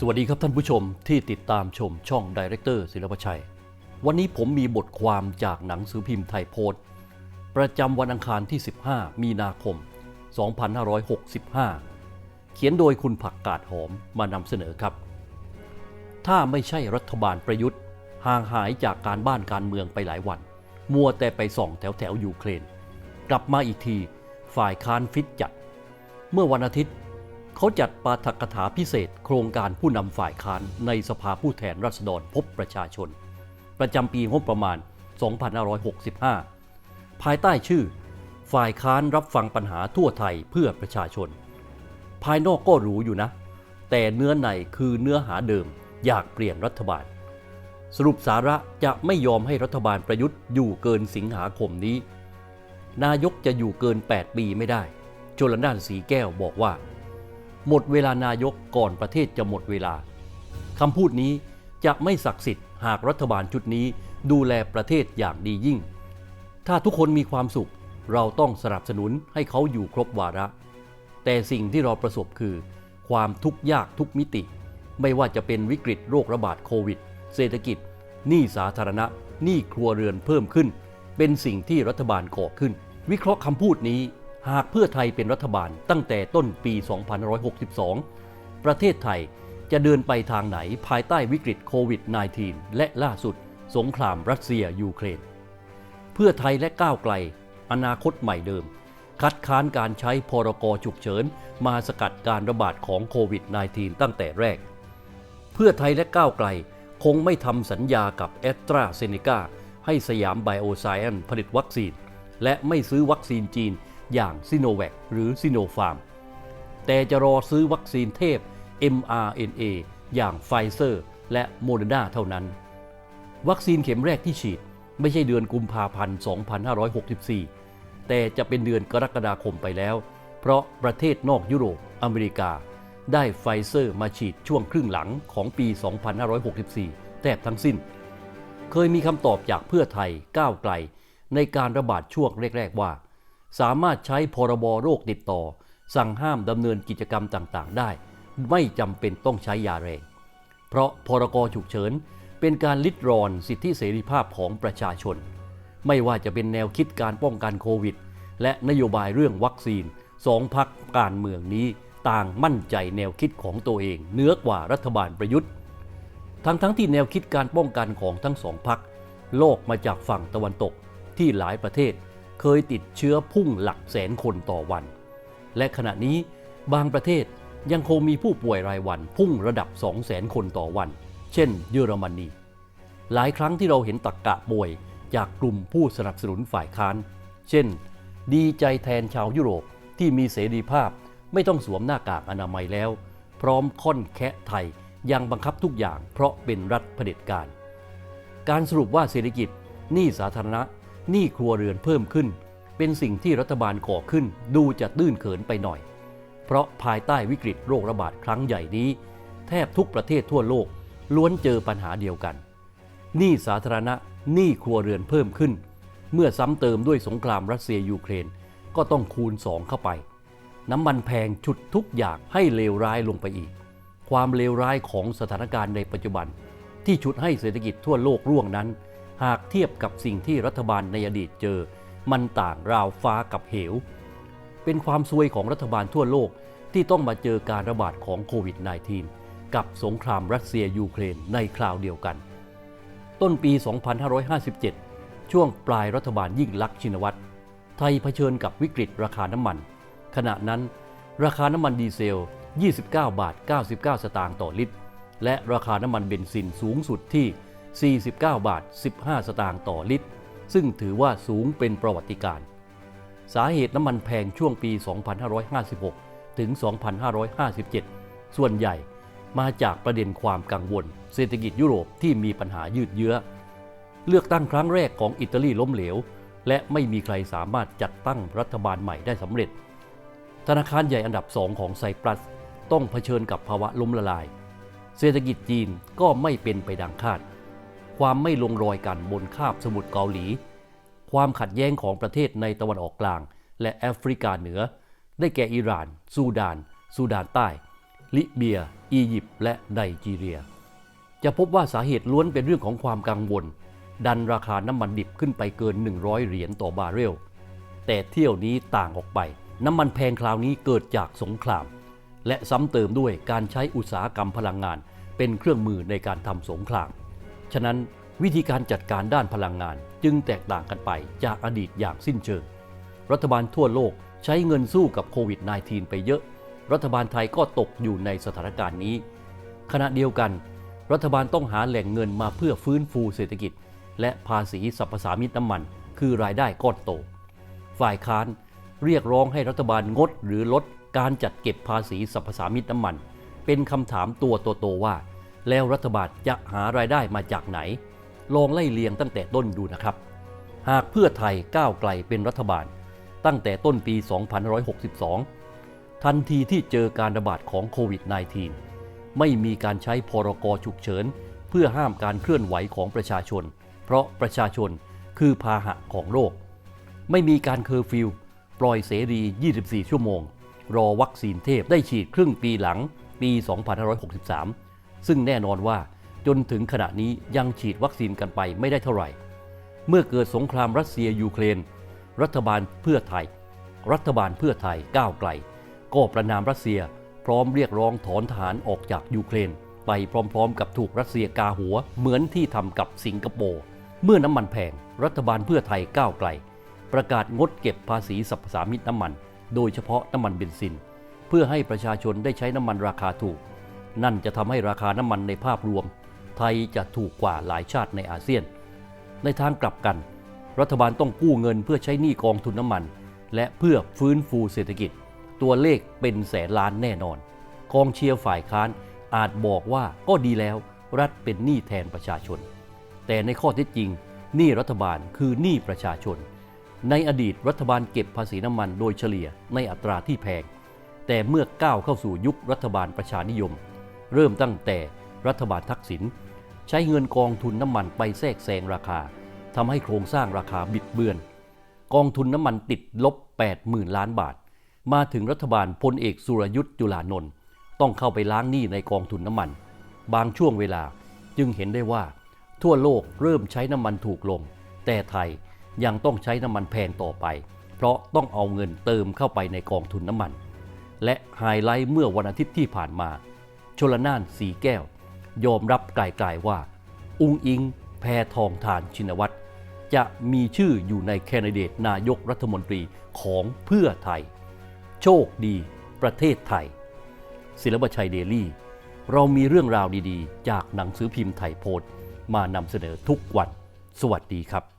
สวัสดีครับท่านผู้ชมที่ติดตามชมช่องดีเรคเตอร์ศิลปชัย วันนี้ผมมีบทความจากหนังสือพิมพ์ไทยโพสต์ ประจำวันอังคารที่ 15 มีนาคม 2565 เขียนโดยคุณผักกาดหอมมานำเสนอครับ ถ้าไม่ใช่รัฐบาลประยุทธ์ ห่างหายจากการบ้านการเมืองไปหลายวัน มัวแต่ไปส่องแถวแถวยูเครน กลับมาอีกทีฝ่ายค้านฟิตจัด เมื่อวันอาทิตย์ เขาจัดปาฐกถาพิเศษ โครงการผู้นำฝ่ายค้านในสภาผู้แทนราษฎรพบประชาชน ประจำปีงบประมาณ 2565 ภายใต้ชื่อ ฝ่ายค้านรับฟังปัญหาทั่วไทยเพื่อประชาชน ภายนอกก็หรูอยู่นะ แต่เนื้อในคือเนื้อหาเดิมอยากเปลี่ยนรัฐบาล สรุปสาระจะไม่ยอมให้รัฐบาลประยุทธ์อยู่เกินสิงหาคมนี้ นายกจะอยู่เกิน 8 ปีไม่ได้ โจลนานสีแก้วบอกว่า หมดเวลานายกก่อนประเทศจะหมดเวลาคำพูดนี้จะไม่ศักดิ์สิทธิ์หากรัฐบาลชุดนี้ดูแลประเทศอย่างดียิ่ง ถ้าทุกคนมีความสุข เราต้องสนับสนุนให้เขาอยู่ครบวาระ แต่สิ่งที่เราประสบคือ ความทุกข์ยากทุกมิติ ไม่ว่าจะเป็นวิกฤตโรคระบาดโควิด เศรษฐกิจ หนี้สาธารณะ หนี้ครัวเรือนเพิ่มขึ้น เป็นสิ่งที่รัฐบาลก่อขึ้น วิเคราะห์คำพูดนี้ หากเพื่อไทยเป็นรัฐบาลตั้งแต่ต้นปี 2562 ประเทศไทยจะเดินไปทางไหนภายใต้วิกฤตโควิด -19 และล่าสุด สงครามรัสเซียยูเครน เพื่อไทยและก้าวไกล อนาคตใหม่เดิม คัดค้านการใช้พรกฉุกเฉิน มาสกัดการระบาดของโควิด -19 ตั้งแต่แรก เพื่อไทยและก้าวไกลคงไม่ทำสัญญากับแอสตราเซเนกาให้สยามไบโอไซแอนผลิตวัคซีน และไม่ซื้อวัคซีนจีน อย่างซิโนแวคหรือซิโนฟาร์ม แต่จะรอซื้อวัคซีนเทพ mRNA อย่างไฟเซอร์ และโมเดอร์นาเท่านั้น วัคซีนเข็มแรกที่ฉีดไม่ใช่เดือนกุมภาพันธ์ 2564 แต่จะเป็นเดือนกรกฎาคมไปแล้ว เพราะประเทศนอกยุโรปอเมริกา ได้ไฟเซอร์มาฉีดช่วงครึ่งหลังของปี 2564 แทบทั้งสิ้น เคยมีคำตอบจากเพื่อไทยก้าวไกลในการระบาดช่วงแรก ๆ ว่า สามารถใช้พรบโรคติดต่อ สั่งห้ามดำเนินกิจกรรมต่างๆ ได้ ไม่จำเป็นต้องใช้ยาแรง เพราะพรกฉุกเฉินเป็นการลิดรอนสิทธิเสรีภาพของประชาชน ไม่ว่าจะเป็นแนวคิดการป้องกันโควิด และนโยบายเรื่องวัคซีนสองพักการเมืองนี้ต่างมั่นใจแนวคิดของตัวเองเหนือกว่ารัฐบาลประยุทธ์ ทั้งทั้งที่แนวคิดการป้องกันของทั้งสองพักโลกมาจากฝั่งตะวันตกที่หลายประเทศ เคยติดเชื้อพุ่งหลักแสนคนต่อวัน และขณะนี้บางประเทศยังคงมีผู้ป่วยรายวันพุ่งระดับ 2 0 0แสนคนต่อวัน เช่น เยอรมนี หลายครั้งที่เราเห็นตักกะป่วยจากกลุ่มผู้สนับสนุนฝ่ายค้าน เช่น ดีใจแทนชาวยุโรปที่มีเสรีภาพไม่ต้องสวมหน้ากากอนามัยแล้ว พร้อมค่อนแคะไทยยังบังคับทุกอย่างเพราะเป็นรัฐเผด็จการ การสรุปว่าเศรษฐกิจหนี้สาธารณะ หนี้ครัวเรือนเพิ่มขึ้น เป็นสิ่งที่รัฐบาลก่อขึ้นดูจะตื้นเขินไปหน่อย เพราะภายใต้วิกฤตโรคระบาดครั้งใหญ่นี้ แทบทุกประเทศทั่วโลกล้วนเจอปัญหาเดียวกัน หนี้สาธารณะหนี้ครัวเรือนเพิ่มขึ้น เมื่อซ้ำเติมด้วยสงครามรัสเซียยูเครนก็ต้องคูณ 2 เข้าไป น้ำมันแพงฉุดทุกอย่างให้เลวร้ายลงไปอีก ความเลวร้ายของสถานการณ์ในปัจจุบัน ที่ฉุดให้เศรษฐกิจทั่วโลกร่วงนั้น หากเทียบกับสิ่งที่รัฐบาลในอดีตเจอ มันต่างราวฟ้ากับเหว เป็นความซวยของรัฐบาลทั่วโลกที่ต้องมาเจอการระบาดของโควิด -19 กับสงครามรัสเซียยูเครนในคราวเดียวกัน ต้นปี 2557 ช่วงปลายรัฐบาลยิ่งลักษณ์ชินวัตร ไทยเผชิญกับวิกฤตราคาน้ำมัน ขณะนั้น ราคาน้ำมันดีเซล 29 บาท 99 สตางค์ต่อลิตร และราคาน้ำมันเบนซินสูงสุดที่ 49 บาท 15 สตางค์ต่อลิตร ซึ่งถือว่าสูงเป็นประวัติการณ์สาเหตุน้ำมันแพงช่วงปี 2556 ถึง 2557 ส่วนใหญ่มาจากประเด็นความกังวล เศรษฐกิจยุโรปที่มีปัญหายืดเยื้อ เลือกตั้งครั้งแรกของอิตาลีล้มเหลว และไม่มีใครสามารถจัดตั้งรัฐบาลใหม่ได้สำเร็จ ธนาคารใหญ่อันดับสองของไซปรัส ต้องเผชิญกับภาวะล้มละลาย เศรษฐกิจจีนก็ไม่เป็นไปดังคาด ความไม่ลงรอยกันบนคาบสมุทรเกาหลี ความขัดแย้งของประเทศในตะวันออกกลาง และแอฟริกาเหนือ ได้แก่อิหร่าน ซูดาน ซูดานใต้ ลิเบีย อียิปต์ และไนจีเรีย จะพบว่าสาเหตุล้วนเป็นเรื่องของความกังวล ดันราคาน้ำมันดิบขึ้นไปเกิน 100 เหรียญต่อบาร์เรล แต่เที่ยวนี้ต่างออกไป น้ำมันแพงคราวนี้เกิดจากสงคราม และซ้ำเติมด้วยการใช้อุตสาหกรรมพลังงานเป็นเครื่องมือในการทำสงคราม ฉะนั้นวิธีการจัดการด้านพลังงานจึงแตกต่างกันไปจากอดีตอย่างสิ้นเชิง รัฐบาลทั่วโลกใช้เงินสู้กับโควิด -19 ไปเยอะ รัฐบาลไทยก็ตกอยู่ในสถานการณ์นี้ ขณะเดียวกัน รัฐบาลต้องหาแหล่งเงินมาเพื่อฟื้นฟูเศรษฐกิจ และภาษีสรรพสามิตน้ำมัน คือรายได้ก้อนโต ฝ่ายค้านเรียกร้องให้รัฐบาลงดหรือลดการจัดเก็บภาษีสรรพสามิตน้ำมัน เป็นคำถามตัวโตๆว่า แล้วรัฐบาลจะหารายได้มาจากไหน ลองไล่เลียงตั้งแต่ต้นดูนะครับ หากเพื่อไทยก้าวไกลเป็นรัฐบาล ตั้งแต่ต้นปี 2562 ทันทีที่เจอการระบาดของโควิด -19 ไม่มีการใช้พรกฉุกเฉิน เพื่อห้ามการเคลื่อนไหวของประชาชน เพราะประชาชนคือพาหะของโรค ไม่มีการเคอร์ฟิวปล่อยเสรี 24 ชั่วโมง รอวัคซีนเทพได้ฉีดครึ่งปีหลังปี 2563 ซึ่งแน่นอนว่าจนถึงขณะนี้ยังฉีดวัคซีนกันไปไม่ได้เท่าไหร่ เมื่อเกิดสงครามรัสเซียยูเครน รัฐบาลเพื่อไทย รัฐบาลเพื่อไทยก้าวไกล ก็ประนามรัสเซียพร้อมเรียกร้องถอนทหารออกจากยูเครน ไปพร้อมๆ กับถูกรัสเซียกาหัวเหมือนที่ทำกับสิงคโปร์เมื่อน้ำมันแพง รัฐบาลเพื่อไทยก้าวไกล ประกาศงดเก็บภาษีสรรพสามิตน้ำมัน โดยเฉพาะน้ำมันเบนซิน เพื่อให้ประชาชนได้ใช้น้ำมันราคาถูก นั่นจะทำให้ราคาน้ำมันในภาพรวม ไทยจะถูกกว่าหลายชาติในอาเซียน ในทางกลับกัน รัฐบาลต้องกู้เงินเพื่อใช้หนี้กองทุนน้ำมัน และเพื่อฟื้นฟูเศรษฐกิจ ตัวเลขเป็นแสนล้านแน่นอน กองเชียร์ฝ่ายค้านอาจบอกว่าก็ดีแล้วรัฐเป็นหนี้แทนประชาชน แต่ในข้อเท็จจริงหนี้รัฐบาลคือหนี้ประชาชน ในอดีตรัฐบาลเก็บภาษีน้ำมันโดยเฉลี่ยในอัตราที่แพง แต่เมื่อก้าวเข้าสู่ยุครัฐบาลประชานิยม เริ่มตั้งแต่รัฐบาลทักษิณใช้เงินกองทุนน้ำมันไปแทรกแซงราคาทำให้โครงสร้างราคาบิดเบือน กองทุนน้ำมันติดลบ 80,000 ล้านบาท มาถึงรัฐบาลพลเอกสุรยุทธ์จุลานนท์ต้องเข้าไปล้างหนี้ในกองทุนน้ำมัน บางช่วงเวลาจึงเห็นได้ว่า ทั่วโลกเริ่มใช้น้ำมันถูกลง แต่ไทยยังต้องใช้น้ำมันแพงต่อไป เพราะต้องเอาเงินเติมเข้าไปในกองทุนน้ำมัน และไฮไลท์เมื่อวันอาทิตย์ที่ผ่านมา ชลนานสีแก้ว ยอมรับไกลๆว่า อุงอิงแพทองทานชินวัตรจะมีชื่ออยู่ในแคนดิเดตนายกรัฐมนตรีของเพื่อไทย โชคดีประเทศไทย ศิลปชัยเดลี่ เรามีเรื่องราวดีๆ จากหนังสือพิมพ์ไทยโพสต์มานำเสนอทุกวัน สวัสดีครับ